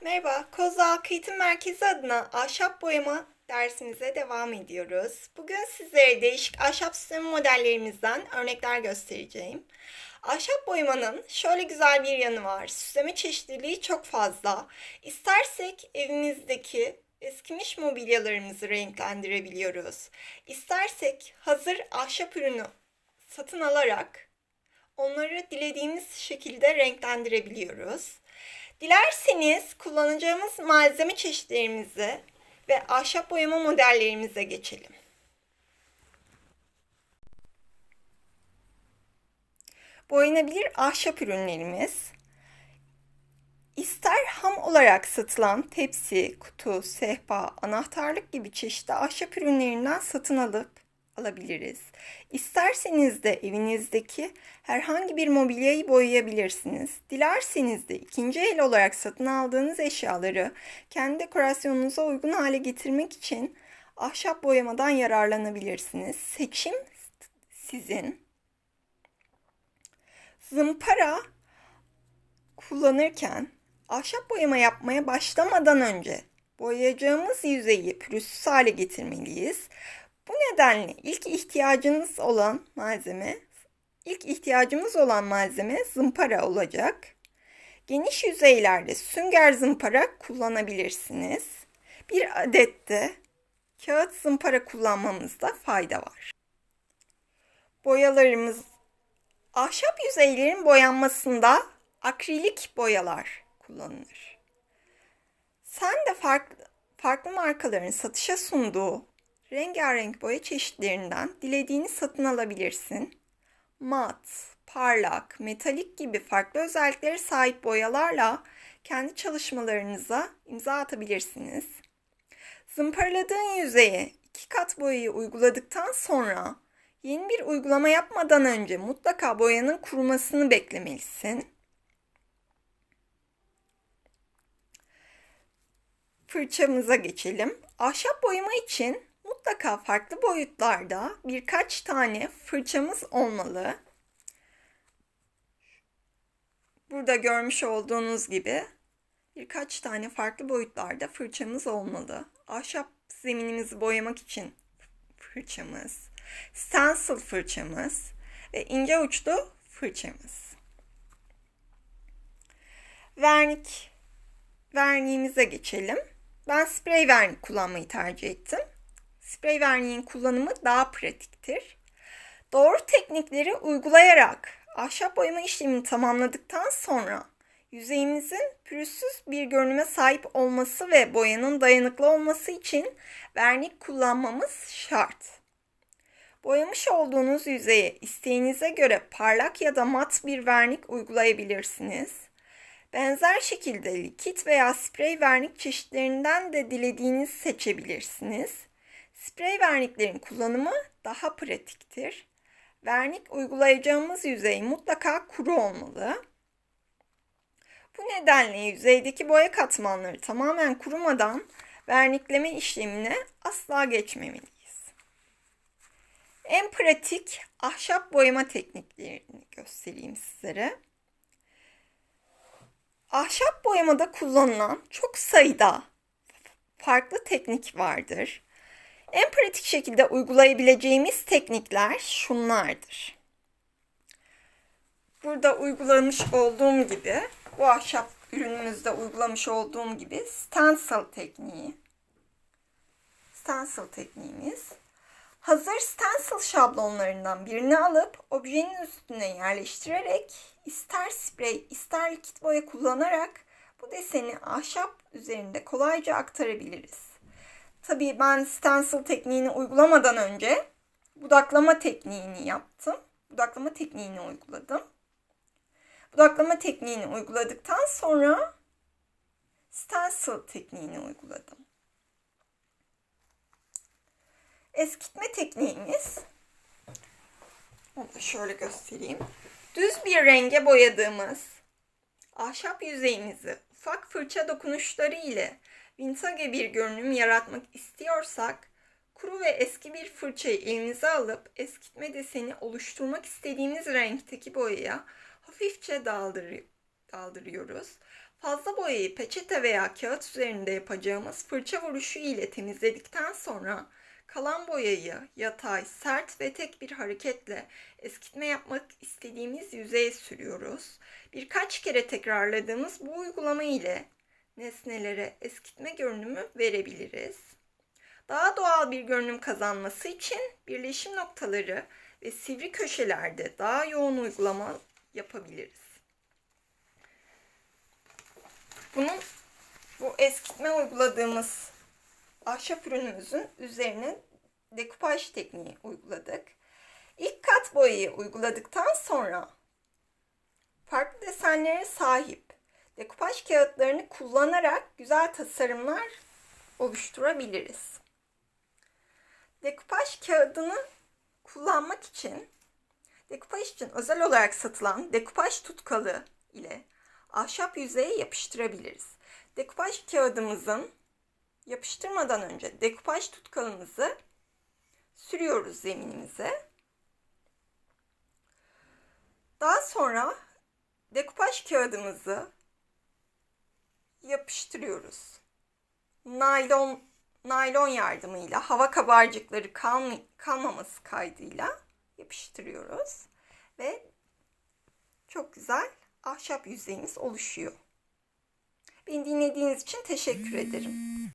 Merhaba, Kozağ Halk Eğitim Merkezi adına ahşap boyama dersimize devam ediyoruz. Bugün sizlere değişik ahşap sistemi modellerimizden örnekler göstereceğim. Ahşap boyamanın şöyle güzel bir yanı var. Süsleme çeşitliliği çok fazla. İstersek evimizdeki eskimiş mobilyalarımızı renklendirebiliyoruz. İstersek hazır ahşap ürünü satın alarak onları dilediğimiz şekilde renklendirebiliyoruz. Dilerseniz kullanacağımız malzeme çeşitlerimizi ve ahşap boyama modellerimize geçelim. Boyanabilir ahşap ürünlerimiz İster ham olarak satılan tepsi, kutu, sehpa, anahtarlık gibi çeşitli ahşap ürünlerinden satın alıp alabiliriz. İsterseniz de evinizdeki herhangi bir mobilyayı boyayabilirsiniz. Dilerseniz de ikinci el olarak satın aldığınız eşyaları kendi dekorasyonunuza uygun hale getirmek için ahşap boyamadan yararlanabilirsiniz. Seçim sizin. Zımpara kullanırken ahşap boyama yapmaya başlamadan önce boyayacağımız yüzeyi pürüzsüz hale getirmeliyiz. Bu nedenle ilk ihtiyacınız olan malzeme, ilk ihtiyacımız olan malzeme zımpara olacak. Geniş yüzeylerde sünger zımpara kullanabilirsiniz. Bir adet de kağıt zımpara kullanmamızda fayda var. Boyalarımız ahşap yüzeylerin boyanmasında akrilik boyalar kullanılır. Sen de farklı, farklı markaların satışa sunduğu rengarenk boya çeşitlerinden dilediğini satın alabilirsin. Mat, parlak, metalik gibi farklı özelliklere sahip boyalarla kendi çalışmalarınıza imza atabilirsiniz. Zımparaladığın yüzeye iki kat boyayı uyguladıktan sonra yeni bir uygulama yapmadan önce mutlaka boyanın kurumasını beklemelisin. Fırçamıza geçelim. Ahşap boyama için mutlaka farklı boyutlarda birkaç tane fırçamız olmalı. Burada görmüş olduğunuz gibi birkaç tane farklı boyutlarda fırçamız olmalı. Ahşap zeminimizi boyamak için fırçamız, stencil fırçamız ve ince uçlu fırçamız. Vernik verniğimize geçelim. Ben sprey vernik kullanmayı tercih ettim. Sprey verniğin kullanımı daha pratiktir. Doğru teknikleri uygulayarak ahşap boyama işlemini tamamladıktan sonra yüzeyimizin pürüzsüz bir görünüme sahip olması ve boyanın dayanıklı olması için vernik kullanmamız şart. Boyamış olduğunuz yüzeye isteğinize göre parlak ya da mat bir vernik uygulayabilirsiniz. Benzer şekilde likit veya sprey vernik çeşitlerinden de dilediğiniz seçebilirsiniz. Sprey verniklerin kullanımı daha pratiktir. Vernik uygulayacağımız yüzey mutlaka kuru olmalı. Bu nedenle yüzeydeki boya katmanları tamamen kurumadan vernikleme işlemine asla geçmemeliyiz. En pratik ahşap boyama tekniklerini göstereyim sizlere. Ahşap boyamada kullanılan çok sayıda farklı teknik vardır. En pratik şekilde uygulayabileceğimiz teknikler şunlardır. Burada uygulamış olduğum gibi, bu ahşap ürünümüzde uygulamış olduğum gibi stencil tekniği. Stencil tekniğimiz. Hazır stencil şablonlarından birini alıp objenin üstüne yerleştirerek ister sprey ister likit boya kullanarak bu deseni ahşap üzerinde kolayca aktarabiliriz. Tabii ben stencil tekniğini uygulamadan önce budaklama tekniğini yaptım. Budaklama tekniğini uyguladım. Budaklama tekniğini uyguladıktan sonra stencil tekniğini uyguladım. Eskitme tekniğimiz onu da şöyle göstereyim. Düz bir renge boyadığımız ahşap yüzeyimizi ufak fırça dokunuşları ile vintage bir görünüm yaratmak istiyorsak kuru ve eski bir fırçayı elimize alıp eskitme deseni oluşturmak istediğimiz renkteki boyaya hafifçe daldırıyoruz. Fazla boyayı peçete veya kağıt üzerinde yapacağımız fırça vuruşu ile temizledikten sonra kalan boyayı yatay, sert ve tek bir hareketle eskitme yapmak istediğimiz yüzeye sürüyoruz. Birkaç kere tekrarladığımız bu uygulama ile nesnelere eskitme görünümü verebiliriz. Daha doğal bir görünüm kazanması için birleşim noktaları ve sivri köşelerde daha yoğun uygulama yapabiliriz. Bunun bu eskitme uyguladığımız ahşap ürünümüzün üzerine dekupaj tekniği uyguladık. İlk kat boyayı uyguladıktan sonra farklı desenlere sahip dekupaj kağıtlarını kullanarak güzel tasarımlar oluşturabiliriz. Dekupaj kağıdını kullanmak için dekupaj için özel olarak satılan dekupaj tutkalı ile ahşap yüzeye yapıştırabiliriz. Dekupaj kağıdımızın yapıştırmadan önce dekupaj tutkalımızı sürüyoruz zeminimize. Daha sonra dekupaj kağıdımızı yapıştırıyoruz. Naylon naylon yardımıyla hava kabarcıkları kalm kalmaması kaydıyla yapıştırıyoruz ve çok güzel ahşap yüzeyimiz oluşuyor. Beni dinlediğiniz için teşekkür ederim.